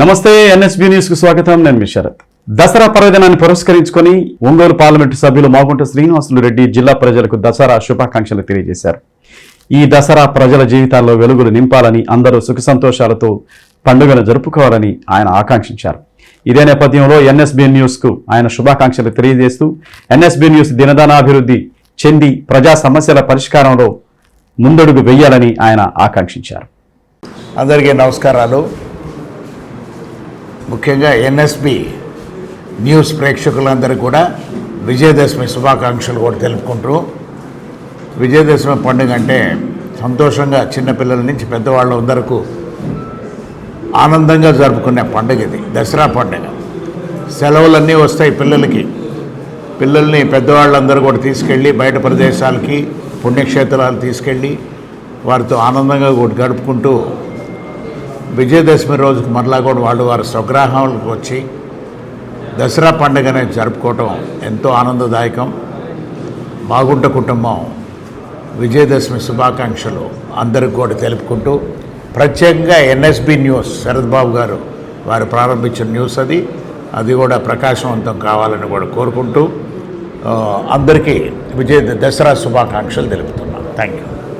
నమస్తే ఎన్ఎస్బి న్యూస్కు స్వాగతం. నేను మీ శరత్. దసరా పర్వదినాన్ని పురస్కరించుకొని ఒంగోలు పార్లమెంటు సభ్యులు మాగుంట శ్రీనివాసులు రెడ్డి జిల్లా ప్రజలకు దసరా శుభాకాంక్షలు తెలియజేశారు. ఈ దసరా ప్రజల జీవితాల్లో వెలుగులు నింపాలని అందరూ సుఖ సంతోషాలతో పండుగను జరుపుకోవాలని ఆయన ఆకాంక్షించారు. ఇదే నేపథ్యంలో ఎన్ఎస్బి న్యూస్కు ఆయన శుభాకాంక్షలు తెలియజేస్తూ ఎన్ఎస్బి న్యూస్ దినదానాభివృద్ధి చెంది ప్రజా సమస్యల పరిష్కారంలో ముందడుగు వెయ్యాలని ఆయన ఆకాంక్షించారు. అందరికీ నమస్కారాలు. ముఖ్యంగా ఎన్ఎస్బి న్యూస్ ప్రేక్షకులందరికీ కూడా విజయదశమి శుభాకాంక్షలు కూడా తెలుపుకుంటూ విజయదశమి పండుగ అంటే సంతోషంగా చిన్నపిల్లల నుంచి పెద్దవాళ్ళ అందరకు ఆనందంగా జరుపుకునే పండుగ ఇది దసరా పండుగ. సెలవులన్నీ వస్తాయి పిల్లలకి. పిల్లల్ని పెద్దవాళ్ళందరూ కూడా తీసుకెళ్ళి బయట ప్రదేశాలకి పుణ్యక్షేత్రాలు తీసుకెళ్ళి వారితో ఆనందంగా కూడా గడుపుకుంటూ విజయదశమి రోజుకి మరలా కూడా వాళ్ళు వారి స్వగ్రహాలకు వచ్చి దసరా పండుగనే జరుపుకోవటం ఎంతో ఆనందదాయకం. మాగుంట కుటుంబం విజయదశమి శుభాకాంక్షలు అందరికి కూడా తెలుపుకుంటూ ప్రత్యేకంగా ఎన్ఎస్బి న్యూస్ శరద్ బాబు గారు వారు ప్రారంభించిన న్యూస్ అది. అది కూడా ప్రకాశవంతం కావాలని కూడా కోరుకుంటూ అందరికీ విజయ దసరా శుభాకాంక్షలు తెలుపుతున్నాను. Thank you